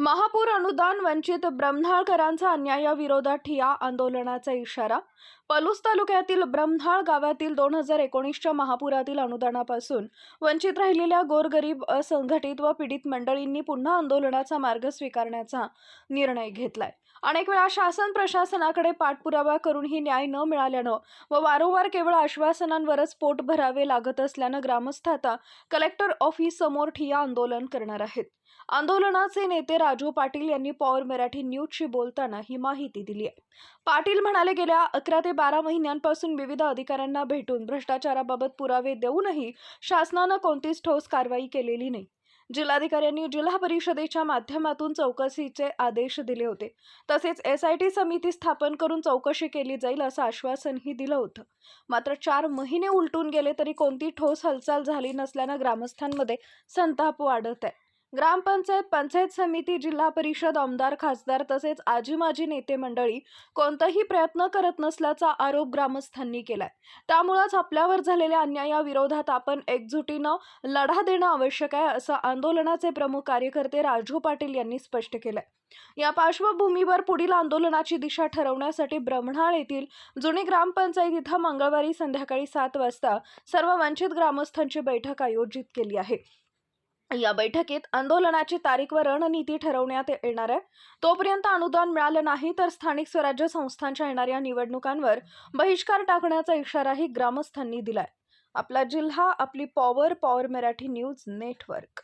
महापूर अनुदान वंचित ब्रह्मणाळकरांचा अन्यायाविरोधात ठिया आंदोलनाचा इशारा. पलूस तालुक्यातील ब्रह्मणाळ गावातील दोन हजार एकोणीसच्या महापुरातील अनुदानापासून वंचित राहिलेल्या गोरगरीब असंघटित व पीडित मंडळींनी पुन्हा आंदोलनाचा मार्ग स्वीकारण्याचा निर्णय घेतलाय. अनेक वेळा शासन प्रशासनाकडे पाठपुरावा करूनही न्याय न मिळाल्यानं व वारंवार केवळ आश्वासनांवरच पोट भरावे लागत असल्यानं ग्रामस्थ आता कलेक्टर ऑफिस समोर ठिया आंदोलन करणार आहेत. आंदोलनाचे नेते राजू पाटील यांनी पॉवर मराठी न्यूजशी बोलताना ही माहिती दिली आहे. पाटील म्हणाले गेल्या अकरा ते बारा महिन्यांपासून विविध अधिकाऱ्यांना भेटून भ्रष्टाचाराबाबत पुरावे देऊनही शासनानं कोणतीच ठोस कारवाई केलेली नाही. जिल्हाधिकाऱ्यांनी जिल्हा परिषदेच्या माध्यमातून चौकशीचे आदेश दिले होते. तसेच एस आय टी समिती स्थापन करून चौकशी केली जाईल असं आश्वासनही दिलं होतं. मात्र चार महिने उलटून गेले तरी कोणती ठोस हालचाल झाली नसल्यानं ग्रामस्थांमध्ये संताप वाढत आहे. ग्रामपंचायत पंचायत समिती जिल्हा परिषद आमदार खासदार तसेच आजी माजी नेते मंडळी कोणताही प्रयत्न करत नसल्याचा आरोप ग्रामस्थांनी केलाय. त्यामुळंच आपल्यावर झालेल्या अन्यायाविरोधात आपण एकजुटीनं लढा देणं आवश्यक आहे असं आंदोलनाचे प्रमुख कार्यकर्ते राजू पाटील यांनी स्पष्ट केलंय. या पार्श्वभूमीवर पुढील आंदोलनाची दिशा ठरवण्यासाठी ब्रह्मणाळ येथील जुनी ग्रामपंचायत इथं मंगळवारी संध्याकाळी सात वाजता सर्व वंचित ग्रामस्थांची बैठक आयोजित केली आहे. या बैठकीत आंदोलनाची तारीख व रणनीती ठरवण्यात येणार आहे. तोपर्यंत अनुदान मिळालं नाही तर स्थानिक स्वराज्य संस्थांच्या येणाऱ्या निवडणुकांवर बहिष्कार टाकण्याचा इशाराही ग्रामस्थांनी दिलाय. आपला जिल्हा आपली power power Marathi news network.